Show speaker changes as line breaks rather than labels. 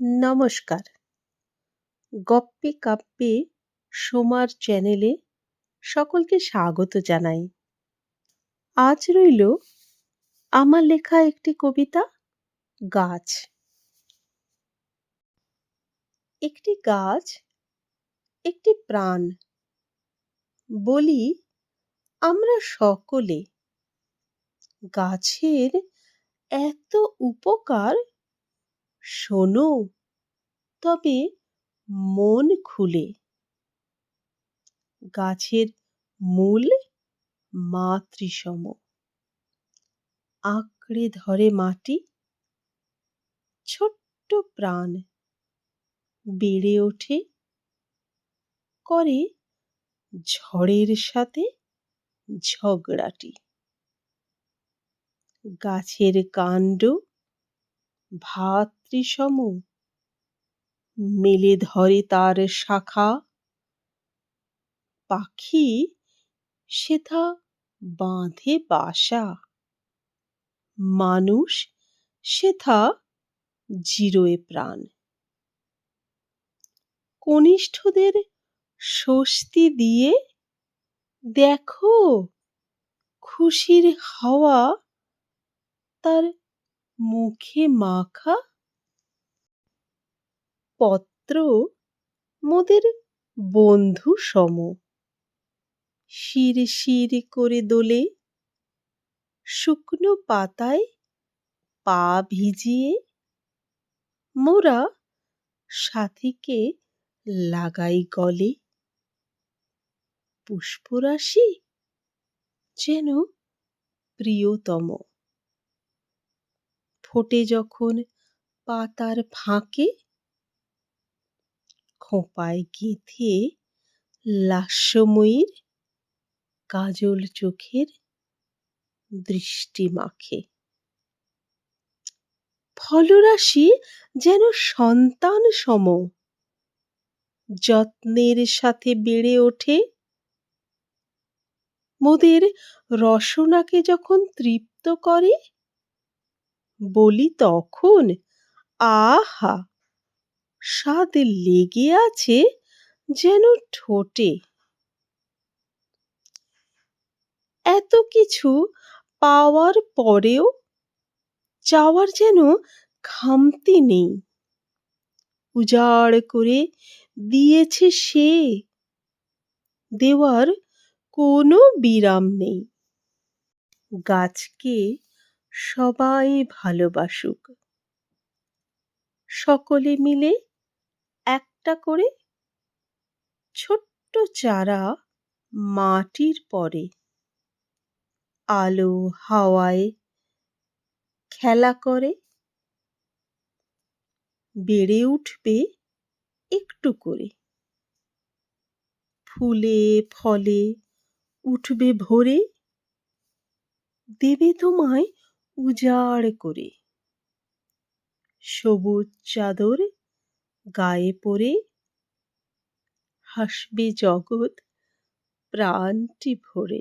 নমস্কার। গপ্পে কাপ্পে সোমার চ্যানেলে সকলকে স্বাগত জানাই। আজ রইল আমার লেখা একটি কবিতা, গাছ। একটি গাছ, একটি প্রাণ। বলি, আমরা সকলে গাছের এত উপকার শোনো, তবে মন খুলে। গাছের মূল মাতৃসম। আঁকড়ে ধরে মাটি, ছোট্ট প্রাণ বেড়ে ওঠে। করে ঝড়ের সাথে ঝগড়াটি। গাছের কাণ্ড ভাতৃসম? মেলে ধরে তার শাখা? পাখি সেথা বাঁধে বাসা। মানুষ সেথা জিরোয় প্রাণ। কনিষ্ঠদের স্বস্তি দিয়ে দেখো খুশির হাওয়া তার মুখে মাখা পত্র মোদের বন্ধু সম শির শির করে দোলে শুকনো পাতায় পা ভিজিয়ে মোরা সাথীকে লাগাই গলে। পুষ্পরাশি যেন প্রিয়তম। ফোটে যখন পাতার ফাঁকে, খোঁপায় গেঁথে লাস্যময়ীর কাজল চোখের দৃষ্টি মাখে। ফলরাশি যেন সন্তান সম যত্নের সাথে বেড়ে ওঠে। মোদের রসনাকে যখন তৃপ্ত করে বলি তখন, আহা, স্বাদ লেগে আছে যেন ঠোঁটে। এত কিছু পাওয়ার পরেও চাওয়ার যেন খামতি নেই। উজাড় করে দিয়েছে সে, দেওয়ার কোনো বিরাম নেই। গাছকে সবাই ভালোবাসুক। সকলে মিলে একটা করে ছোট্ট চারা মাটির পরে আলো হাওয়ায় খেলা করে। বেড়ে উঠবে একটু করে। ফুলে ফলে উঠবে ভরে। দেবে তোমায় উজাড় করে। সবুজ চাদর গায়ে পরে হাসবে জগৎ প্রাণটি ভরে।